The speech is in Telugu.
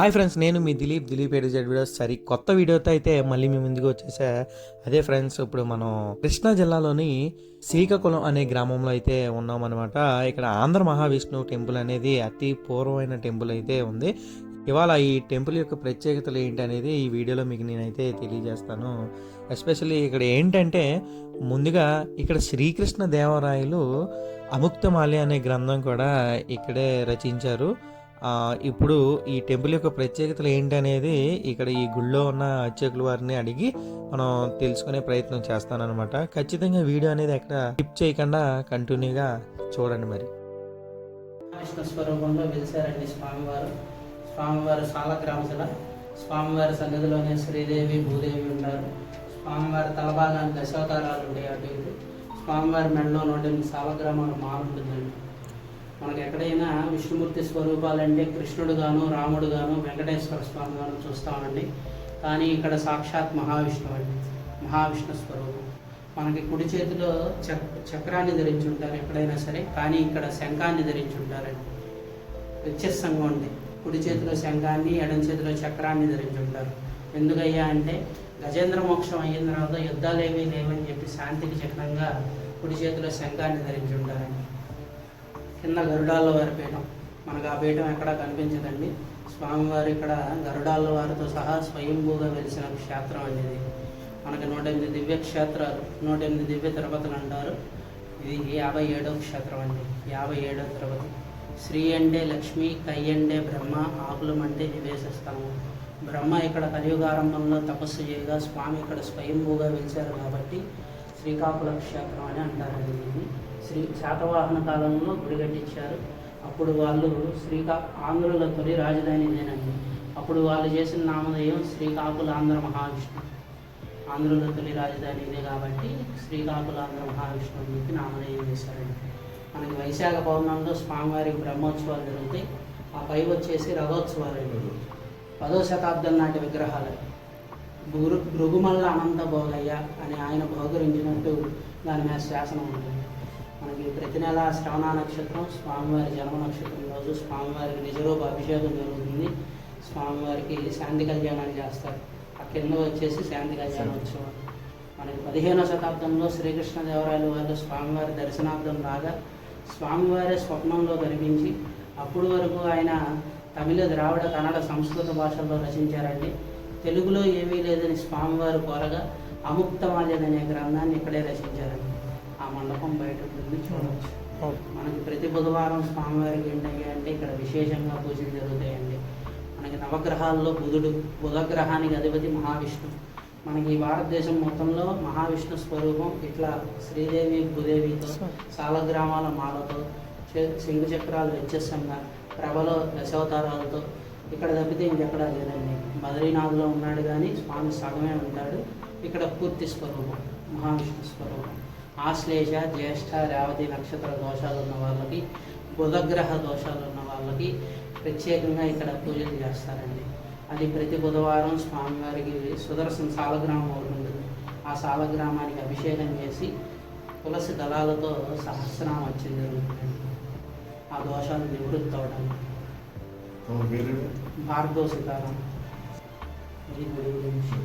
హాయ్ ఫ్రెండ్స్ నేను మీ దిలీప్. దిలీప్ ఎడిజెడ్ వీడియోస్. సరి కొత్త వీడియోతో అయితే మళ్ళీ మీ ముందుకు వచ్చేసా. అదే ఫ్రెండ్స్ ఇప్పుడు మనం కృష్ణా జిల్లాలోని శ్రీకాకుళం అనే గ్రామంలో అయితే ఉన్నాం అనమాట ఇక్కడ ఆంధ్ర మహావిష్ణువు టెంపుల్ అనేది అతి పూర్వమైన టెంపుల్ అయితే ఉంది. ఇవాళ ఈ టెంపుల్ యొక్క ప్రత్యేకతలు ఏంటి అనేది ఈ వీడియోలో మీకు నేనైతే తెలియజేస్తాను. ఎస్పెషల్లీ ఇక్కడ ఏంటంటే ముందుగా ఇక్కడ శ్రీకృష్ణ దేవరాయలు అముక్తమాల్య అనే గ్రంథం కూడా ఇక్కడే రచించారు. ఇప్పుడు ఈ టెంపుల్ యొక్క ప్రత్యేకతలు ఏంటనేది ఇక్కడ ఈ గుళ్ళో ఉన్న అర్చకుల వారిని అడిగి మనం తెలుసుకునే ప్రయత్నం చేస్తానన్నమాట. ఖచ్చితంగా వీడియో అనేది ఎక్కడ స్కిప్ చేయకుండా కంటిన్యూగా చూడండి మరి. విష్ణు స్వరూపంలో వెలిసారండి స్వామివారు. స్వామివారు సాలగ్రామశిల స్వామివారి సన్నిధిలోనే శ్రీదేవి భూదేవి ఉన్నారు స్వామివారి తలభాగాన్ని దశావతారాలు ఉంటాయి అటు ఇటు. స్వామివారి మెడలో నుండి సాలగ్రామాలు మారుంటుందండి మనకు ఎక్కడైనా విష్ణుమూర్తి స్వరూపాలంటే కృష్ణుడు గాను రాముడు గాను వెంకటేశ్వర స్వామి గాను చూస్తామండి కానీ ఇక్కడ సాక్షాత్ మహావిష్ణువు అండి. మహావిష్ణు స్వరూపం. మనకి కుడి చేతిలో చక్ చక్రాన్ని ధరించి ఉంటారు ఎక్కడైనా సరే కానీ ఇక్కడ శంఖాన్ని ధరించి ఉంటారండి వ్యత్యస్తంగా ఉంది కుడి చేతిలో శంఖాన్ని ఎడం చేతిలో చక్రాన్ని ధరించి ఉంటారు ఎందుకయ్యా అంటే గజేంద్ర మోక్షం అయిన తర్వాత యుద్ధాలు ఏమీ లేవని చెప్పి శాంతికి చక్రంగా కుడి చేతిలో శంఖాన్ని ధరించి ఉంటారండి కింద గరుడాల వారి పీఠం. మనకు ఆ పీఠం ఎక్కడా కనిపించదండి. స్వామివారు ఇక్కడ గరుడాల వారితో సహా స్వయంభూగా వెలిసిన క్షేత్రం అనేది మనకి నూట ఎనిమిది దివ్య క్షేత్రాలు నూట ఎనిమిది దివ్య తిరుపతులు అంటారు. ఇది యాభై ఏడవ క్షేత్రం అండి. యాభై ఏడవ తిరుపతి. శ్రీ అంటే లక్ష్మి కై అంటే బ్రహ్మ ఆకులం అంటే నివేశ బ్రహ్మ ఇక్కడ కలియుగారంభంలో తపస్సు చేయగా స్వామి ఇక్కడ స్వయంభూగా వెలిచారు కాబట్టి శ్రీకాకుళ క్షేత్రం అని అంటారండి దీన్ని శ్రీ శాతవాహన కాలంలో గుడి కట్టించారు. అప్పుడు వాళ్ళు శ్రీకా ఆంధ్రుల తొలి రాజధాని ఇదేనండి అప్పుడు వాళ్ళు చేసిన నామధేయం శ్రీకాకుళ ఆంధ్ర మహావిష్ణు ఆంధ్రుల తొలి రాజధాని ఇదే కాబట్టి శ్రీకాకుళాంధ్ర మహావిష్ణు అని చెప్పి నామధేయం చేశారండి. మనకి వైశాఖ పౌర్ణంలో స్వామివారికి బ్రహ్మోత్సవాలు జరుగుతాయి. ఆ పై వచ్చేసి రథోత్సవాలు పదో శతాబ్దం నాటి విగ్రహాలు. భృగు భృగుమల్ల అనంత భోగయ్య అని ఆయన భోగరించినట్టు దాని మీద శాసనం ఉంటుంది. మనకి ప్రతి నెల శ్రవణ నక్షత్రం స్వామివారి జన్మ నక్షత్రం రోజు స్వామివారికి నిజరూప అభిషేకం జరుగుతుంది. స్వామివారికి శాంతి కళ్యాణాలు చేస్తారు. ఆ కింద వచ్చేసి శాంతి కళ్యాణోత్సవం మనకి పదిహేనో శతాబ్దంలో శ్రీకృష్ణదేవరాయలు వారు స్వామివారి దర్శనార్థం రాగా స్వామివారే స్వప్నంలో కనిపించి అప్పుడు వరకు ఆయన తమిళ ద్రావిడ కన్నడ సంస్కృత భాషల్లో రచించారండి. తెలుగులో ఏమీ లేదని స్వామివారు కోరగా అముక్తమాల్యం అనే గ్రంథాన్ని ఇక్కడే రచించారండి. ఆ మండపం బయట ఉంటుంది చూడవచ్చు మనకి ప్రతి బుధవారం స్వామివారికి ఏంటంటే అంటే ఇక్కడ విశేషంగా పూజలు జరుగుతాయండి. మనకి నవగ్రహాల్లో బుధుడు బుధగ్రహానికి అధిపతి మహావిష్ణు. మనకి భారతదేశం మొత్తంలో మహావిష్ణు స్వరూపం ఇట్లా శ్రీదేవి భూదేవితో సాలగ్రామాల మాలతో శంఖు చక్రాలు వ్యత్యస్తంగా ప్రభలో దశావతారాలతో ఇక్కడ తప్పితే ఇంకెక్కడా లేదండి. బద్రీనాథ్లో ఉన్నాడు కానీ స్వామి సగమే ఉంటాడు. ఇక్కడ పూర్తి స్వరూపం మహావిష్ణు స్వరూపం. ఆశ్లేష జ్యేష్ఠ రేవతి నక్షత్ర దోషాలు ఉన్న వాళ్ళకి బుధగ్రహ దోషాలు ఉన్న వాళ్ళకి ప్రత్యేకంగా ఇక్కడ పూజలు చేస్తారండి. అది ప్రతి బుధవారం స్వామివారికి సుదర్శన సాలగ్రామం ఒకటి ఉంటుంది. ఆ సాలగ్రామానికి అభిషేకం చేసి తులసి దళాలతో సహస్రనామం వచ్చింది జరుగుతుంది ఆ దోషాలు నివృత్తి అవడానికి పేరు భార్గవ సీతారాం. ఇది గుడి గురించి.